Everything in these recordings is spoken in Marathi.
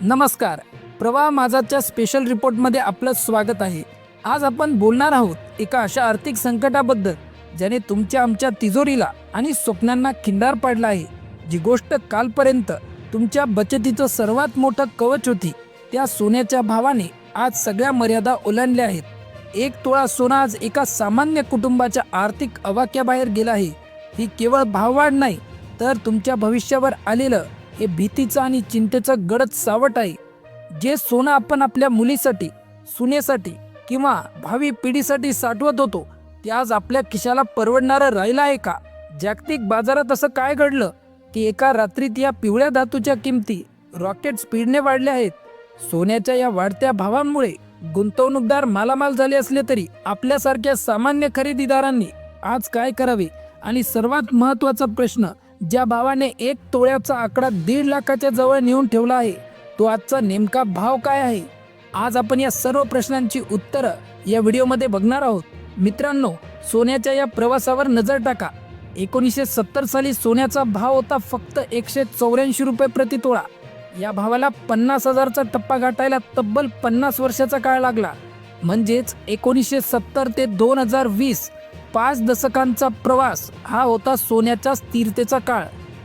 नमस्कार. प्रवाह माझाच्या स्पेशल रिपोर्टमध्ये आपलं स्वागत आहे. आज आपण बोलणार आहोत एका अशा आर्थिक संकटाबद्दल ज्याने तुमच्या आमच्या तिजोरीला आणि स्वप्नांना खिंडार पाडला आहे. जी गोष्ट कालपर्यंत तुमच्या बचतीचं सर्वात मोठं कवच होती त्या सोन्याच्या भावाने आज सगळ्या मर्यादा ओलांडल्या आहेत. एक तोळा सोना आज एका सामान्य कुटुंबाच्या आर्थिक अवाक्याबाहेर गेला आहे. ही केवळ भाववाढ नाही तर तुमच्या भविष्यावर आलेलं हे भीतीचं आणि चिंतेचं गडद सावट आहे. जे सोनं आपण आपल्या मुलीसाठी सुनेसाठी किंवा भावी पिढीसाठी साठवत होतो ते आज आपल्या खिशाला परवडणारं राहिलं आहे का? जागतिक बाजारात असं काय घडलं? की एका रात्रीत या पिवळ्या धातूच्या किमती रॉकेट स्पीडने वाढल्या आहेत. सोन्याच्या या वाढत्या भावांमुळे गुंतवणूकदार मालामाल झाले असले तरी आपल्यासारख्या सामान्य खरेदीदारांनी आज काय करावे? आणि सर्वात महत्त्वाचा प्रश्न ज्या भावाने एक तोळ्याचा आकडा दीड लाखाच्या जवळ नेऊन ठेवला आहे तो आजचा नेमका भाव काय आहे? आज आपण या सर्व प्रश्नांची उत्तरं या व्हिडिओमध्ये बघणार आहोत. मित्रांनो सोन्याच्या या प्रवासावर नजर टाका. एकोणीसशे सत्तर साली सोन्याचा भाव होता फक्त एकशे चौऱ्याऐंशी रुपये प्रति तोळा. या भावाला पन्नास हजारचा टप्पा गाठायला तब्बल पन्नास वर्षाचा काळ लागला. म्हणजेच एकोणीसशे सत्तर ते दोन हजार वीस पाच दशकांचा प्रवास हा होता सोन्याच्या स्थिरतेचा काळ.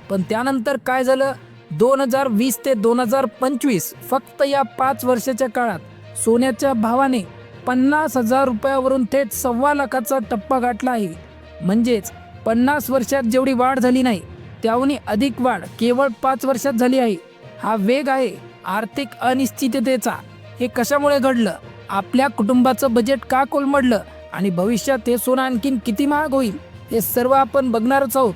पण त्यानंतर काय झालं? दोन हजार वीस ते दोन हजार पंचवीस फक्त या पाच वर्षाच्या काळात सोन्याच्या भावाने पन्नास हजार रुपयावरून थेट सव्वा लाखाचा टप्पा गाठला आहे. म्हणजेच पन्नास वर्षात जेवढी वाढ झाली नाही त्याहूनही अधिक वाढ केवळ पाच वर्षात झाली आहे. हा वेग आहे आर्थिक अनिश्चिततेचा. हे कशामुळे घडलं? आपल्या कुटुंबाचं बजेट का कोलमडलं? आणि भविष्यात हे सोनं आणखीन किती महाग होईल हे सर्व आपण बघणारच आहोत.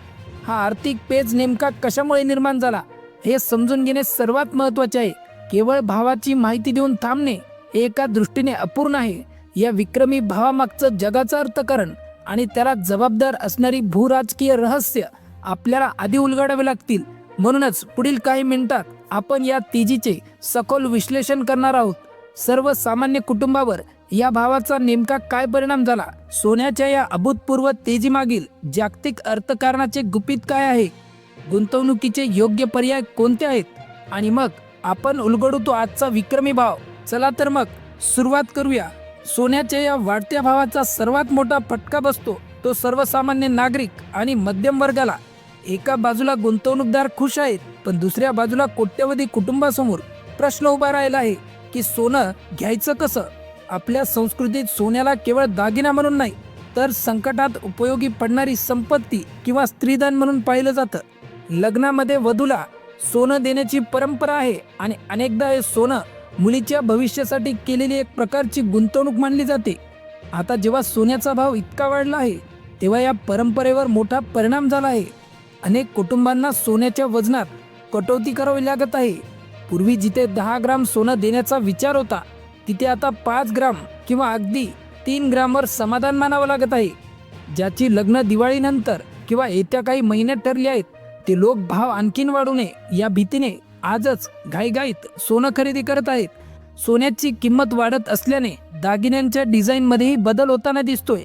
हा आर्थिक पेज नेमका कशामुळे निर्माण झाला हे समजून घेणे सर्वात महत्त्वाचे आहे. केवळ भावाची माहिती देऊन थांबणे हे एका दृष्टीने अपूर्ण आहे. या विक्रमी भावामागचं जगाचं अर्थकरण आणि त्याला जबाबदार असणारी भूराजकीय रहस्य आपल्याला आधी उलगडावे लागतील. म्हणूनच पुढील काही मिनिटात आपण या तेजीचे सखोल विश्लेषण करणार आहोत. सर्वसामान्य कुटुंबावर या भावाचा नेमका काय परिणाम झाला? सोन्याच्या या अभूतपूर्व तेजीमागील जागतिक अर्थकारणाचे गुपित काय आहे? गुंतवणुकीचे योग्य पर्याय कोणते आहेत? आणि मग आपण उलगडतो आजचा विक्रमी भाव. चला तर मग सुरुवात करूया. सोन्याच्या या वाढत्या भावाचा सर्वात मोठा फटका बसतो तो सर्वसामान्य नागरिक आणि मध्यम वर्गाला. एका बाजूला गुंतवणूकदार खुश आहेत पण दुसऱ्या बाजूला कोट्यवधी कुटुंबासमोर प्रश्न उभा राहिला आहे की सोनं घ्यायचं कसं? आपल्या संस्कृतीत सोन्याला केवळ दागिना म्हणून नाही तर संकटात उपयोगी पडणारी संपत्ती किंवा स्त्रीधन म्हणून पाहिलं जातं. लग्नामध्ये वधूला सोनं देण्याची परंपरा आहे आणि अनेकदा हे सोनं मुलीच्या भविष्यासाठी केलेली एक प्रकारची गुंतवणूक मानली जाते. आता जेव्हा सोन्याचा भाव इतका वाढला आहे तेव्हा या परंपरेवर मोठा परिणाम झाला आहे. अनेक कुटुंबांना सोन्याच्या वजनात कटौती करावी लागत आहे. पूर्वी जिथे दहा ग्राम सोनं देण्याचा विचार होता तिथे आता पाच ग्राम किंवा अगदी तीन ग्रामवर समाधान मानावं लागत आहे. ज्याची लग्न दिवाळीनंतर किंवा येत्या काही महिन्यात ठरली आहेत ते लोक भाव आणखीन वाढू नये या भीतीने आजच घाईघाईत सोनं खरेदी करत आहेत. सोन्याची किंमत वाढत असल्याने दागिन्यांच्या डिझाईनमध्येही बदल होताना दिसतोय.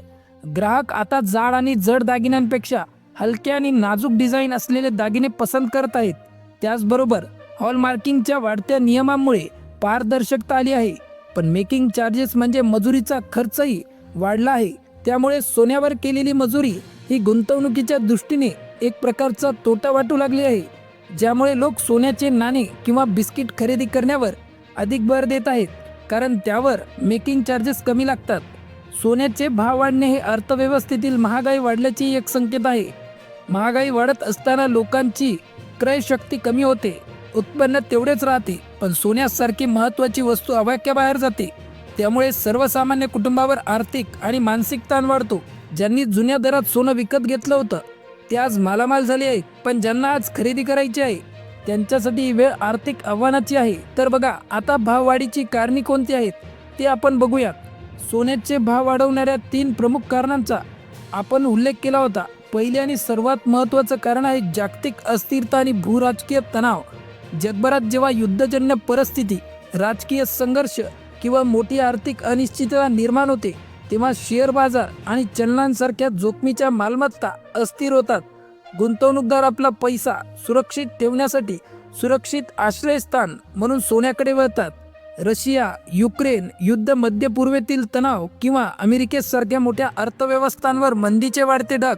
ग्राहक आता जाड आणि जड दागिन्यांपेक्षा हलके आणि नाजूक डिझाईन असलेले दागिने पसंत करत आहेत. त्याचबरोबर हॉलमार्किंगच्या वाढत्या नियमांमुळे पारदर्शकता आली आहे. पण मेकिंग चार्जेस म्हणजे मजुरीचा खर्चही वाढला आहे. त्यामुळे सोन्यावर केलेली मजुरी ही गुंतवणुकीच्या दृष्टीने एक प्रकारचा तोटा वाटू लागली आहे. ज्यामुळे लोक सोन्याचे नाणे किंवा बिस्किट खरेदी करण्यावर अधिक भर देत आहेत. कारण त्यावर मेकिंग चार्जेस कमी लागतात. सोन्याचे भाव वाढणे हे अर्थव्यवस्थेतील महागाई वाढल्याची एक संकेत आहे. महागाई वाढत असताना लोकांची क्रयशक्ती कमी होते. उत्पन्न तेवढेच राहते पण सोन्यासारखी महत्त्वाची वस्तू अवाक्याबाहेर जाते. त्यामुळे सर्वसामान्य कुटुंबावर आर्थिक आणि मानसिक ताण वाढतो. ज्यांनी जुन्या दरात सोनं विकत घेतलं होतं ते आज मालामाल झाले आहे पण ज्यांना आज खरेदी करायची आहे त्यांच्यासाठी ही वेळ आर्थिक आव्हानाची आहे. तर बघा आता भाववाढीची कारणे कोणती आहेत ते आपण बघूयात. सोन्याचे भाव वाढवणाऱ्या तीन प्रमुख कारणांचा आपण उल्लेख केला होता. पहिले आणि सर्वात महत्त्वाचं कारण आहे जागतिक अस्थिरता आणि भूराजकीय तणाव. जगभरात जेव्हा युद्धजन्य परिस्थिती राजकीय संघर्ष किंवा मोठी आर्थिक अनिश्चितता निर्माण होते तेव्हा शेअर बाजार आणि चलनांसारख्या जोखमीच्या मालमत्ता अस्थिर होतात. गुंतवणूकदार आपला पैसा सुरक्षित ठेवण्यासाठी सुरक्षित आश्रयस्थान म्हणून सोन्याकडे वळतात. रशिया युक्रेन युद्ध मध्य पूर्वेतील तणाव किंवा अमेरिकेसारख्या मोठ्या अर्थव्यवस्थांवर मंदीचे वाढते ढग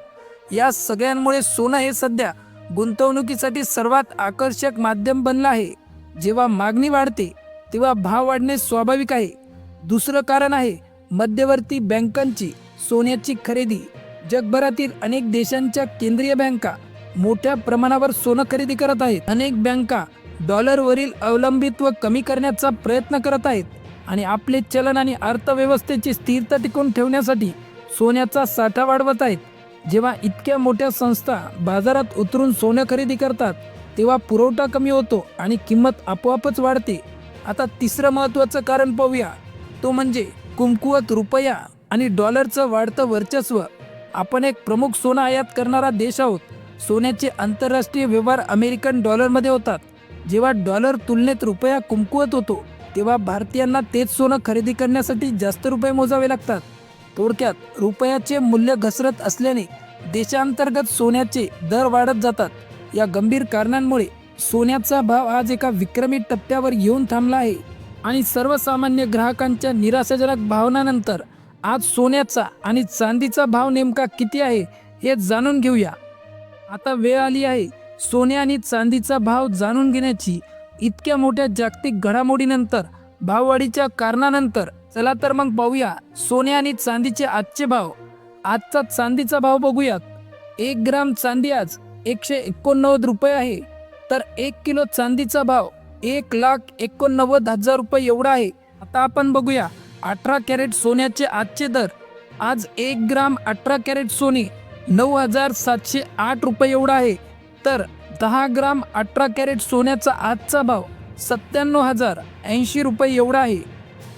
या सगळ्यांमुळे सोनं हे सध्या गुंतवणुकीसाठी सर्वात आकर्षक माध्यम बनलं आहे. जेव्हा मागणी वाढते तेव्हा भाव वाढणे स्वाभाविक आहे. दुसरं कारण आहे मध्यवर्ती बँकांची सोन्याची खरेदी. जगभरातील अनेक देशांच्या केंद्रीय बँका मोठ्या प्रमाणावर सोनं खरेदी करत आहेत. अनेक बँका डॉलरवरील अवलंबित्व कमी करण्याचा प्रयत्न करत आहेत आणि आपले चलन आणि अर्थव्यवस्थेची स्थिरता टिकवून ठेवण्यासाठी सोन्याचा साठा वाढवत आहेत. जेव्हा इतक्या मोठ्या संस्था बाजारात उतरून सोनं खरेदी करतात तेव्हा पुरवठा कमी होतो आणि किंमत आपोआपच वाढते. आता तिसरं महत्त्वाचं कारण पाहूया. तो म्हणजे कुमकुवत रुपया आणि डॉलरचं वाढतं वर्चस्व. आपण एक प्रमुख सोनं आयात करणारा देश आहोत. सोन्याचे आंतरराष्ट्रीय व्यवहार अमेरिकन डॉलरमध्ये होतात. जेव्हा डॉलर तुलनेत रुपया कुमकुवत होतो तेव्हा भारतीयांना तेच सोनं खरेदी करण्यासाठी जास्त रुपये मोजावे लागतात. थोडक्यात रुपयाचे मूल्य घसरत असल्याने देशांतर्गत सोन्याचे दर वाढत जातात. या गंभीर कारणांमुळे सोन्याचा भाव आज एका विक्रमी टप्प्यावर येऊन थांबला आहे आणि सर्वसामान्य ग्राहकांच्या निराशाजनक भावनानंतर आज सोन्याचा आणि चांदीचा भाव नेमका किती आहे हे जाणून घेऊया. आता वेळ आली आहे सोने आणि चांदीचा भाव जाणून घेण्याची. इतक्या मोठ्या जागतिक घडामोडीनंतर भाववाढीच्या कारणानंतर चला तर मग पाहूया. सोने आणि चांदीचे आजचे भाव. आजचा चांदीचा भाव बघूयात. एक ग्राम चांदी आज एकशे एकोणनव्वद रुपये आहे. तर एक किलो चांदीचा भाव एक लाख एकोणनव्वद हजार रुपये एवढा आहे. आता आपण बघूया. अठरा कॅरेट सोन्याचे आजचे दर. आज एक ग्राम अठरा कॅरेट सोने नऊ हजार सातशे आठ रुपये एवढा आहे. तर दहा ग्राम अठरा कॅरेट सोन्याचा आजचा भाव सत्त्याण्णव हजार ऐंशी रुपये एवढा आहे.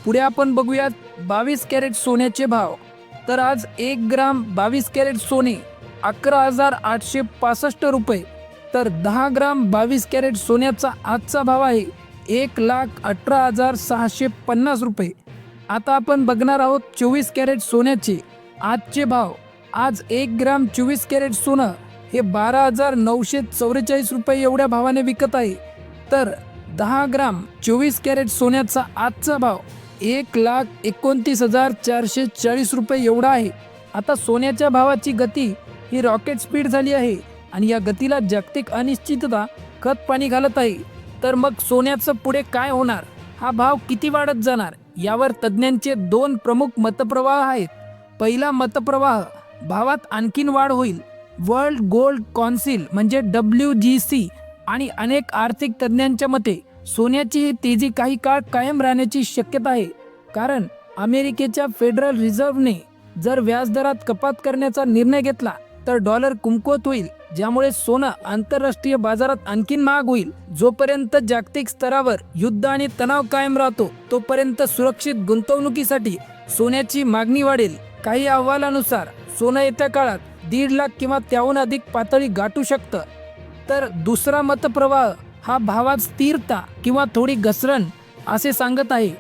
पुढे आपण बघूयात बावीस कॅरेट सोन्याचे भाव. तर आज एक ग्राम बावीस कॅरेट सोने अकरा हजार आठशे पासष्ट रुपये. तर दहा ग्राम बावीस कॅरेट सोन्याचा आजचा भाव आहे एक लाख अठरा हजार सहाशे पन्नास रुपये. आता आपण बघणार आहोत चोवीस कॅरेट सोन्याचे आजचे भाव. आज एक ग्राम चोवीस कॅरेट सोनं हे बारा हजार नऊशे चौवेचाळीस रुपये एवढ्या भावाने विकत आहे. तर दहा ग्राम चोवीस कॅरेट सोन्याचा आजचा भाव एक लाख एकोणतीस हजार चारशे चाळीस रुपये एवढा आहे. आता सोन्याच्या भावाची गती ही रॉकेट स्पीड झाली आहे आणि या गतीला जागतिक अनिश्चितता खत पाणी घालत आहे. तर मग सोन्याचं पुढे काय होणार? हा भाव किती वाढत जाणार? यावर तज्ज्ञांचे दोन प्रमुख मतप्रवाह आहेत. पहिला मतप्रवाह भावात आणखीन वाढ होईल. वर्ल्ड गोल्ड कॉन्सिल म्हणजे डब्ल्यू जी सी आणि अनेक आर्थिक तज्ज्ञांच्या मते सोन्याची ही तेजी काही काळ कायम राहण्याची शक्यता आहे. कारण अमेरिकेच्या फेडरल रिझर्व्हने जर व्याजदरात कपात करण्याचा निर्णय घेतला तर डॉलर कुमकुवत होईल ज्यामुळे सोनं आंतरराष्ट्रीय बाजारात आणखीन महाग होईल. जोपर्यंत जागतिक स्तरावर युद्ध आणि तणाव कायम राहतो तोपर्यंत सुरक्षित गुंतवणुकीसाठी सोन्याची मागणी वाढेल. काही अहवालानुसार सोनं येत्या काळात दीड लाख किंवा त्याहून अधिक पातळी गाठू शकतं. तर दुसरा मतप्रवाह हा भावात स्थिरता किंवा थोडी घसरण असे सांगत आहे.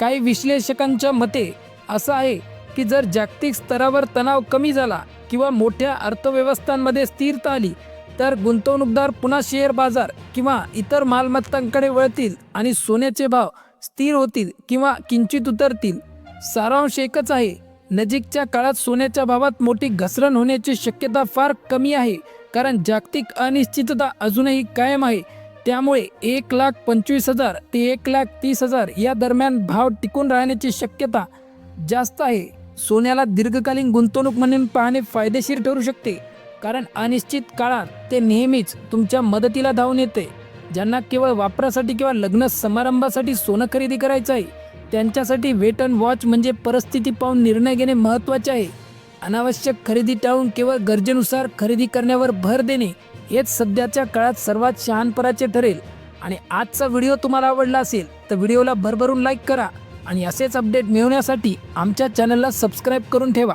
काही विश्लेषकांच्या मते असं आहे की जर जागतिक स्तरावर तणाव कमी झाला किंवा मोठ्या अर्थव्यवस्थांमध्ये स्थिरता आली तर गुंतवणूकदार पुन्हा शेअर बाजार किंवा इतर मालमत्तांकडे वळतील आणि सोन्याचे भाव स्थिर होतील किंवा किंचित उतरतील. सारांश एकच आहे नजीकच्या काळात सोन्याच्या भावात मोठी घसरण होण्याची शक्यता फार कमी आहे कारण जागतिक अनिश्चितता अजूनही कायम आहे. त्यामुळे एक लाख पंचवीस हजार ते एक लाख तीस हजार या दरम्यान भाव टिकून राहण्याची शक्यता जास्त आहे. सोन्याला दीर्घकालीन गुंतवणूक म्हणून पाहणे फायदेशीर ठरू शकते कारण अनिश्चित काळात ते नेहमीच तुमच्या मदतीला धावून येते. ज्यांना केवळ वापरासाठी किंवा लग्न समारंभासाठी सोनं खरेदी करायचं आहे त्यांच्यासाठी वेट अँड वॉच म्हणजे परिस्थिती पाहून निर्णय घेणे महत्त्वाचे आहे. अनावश्यक खरेदी टाळून केवळ गरजेनुसार खरेदी करण्यावर भर देणे हेच सध्याच्या काळात सर्वात शहानपराचे ठरेल. आणि आजचा व्हिडिओ तुम्हाला आवडला असेल तर व्हिडिओला भरभरून लाईक करा आणि असेच अपडेट मिळवण्यासाठी आमच्या चॅनलला सबस्क्राईब करून ठेवा.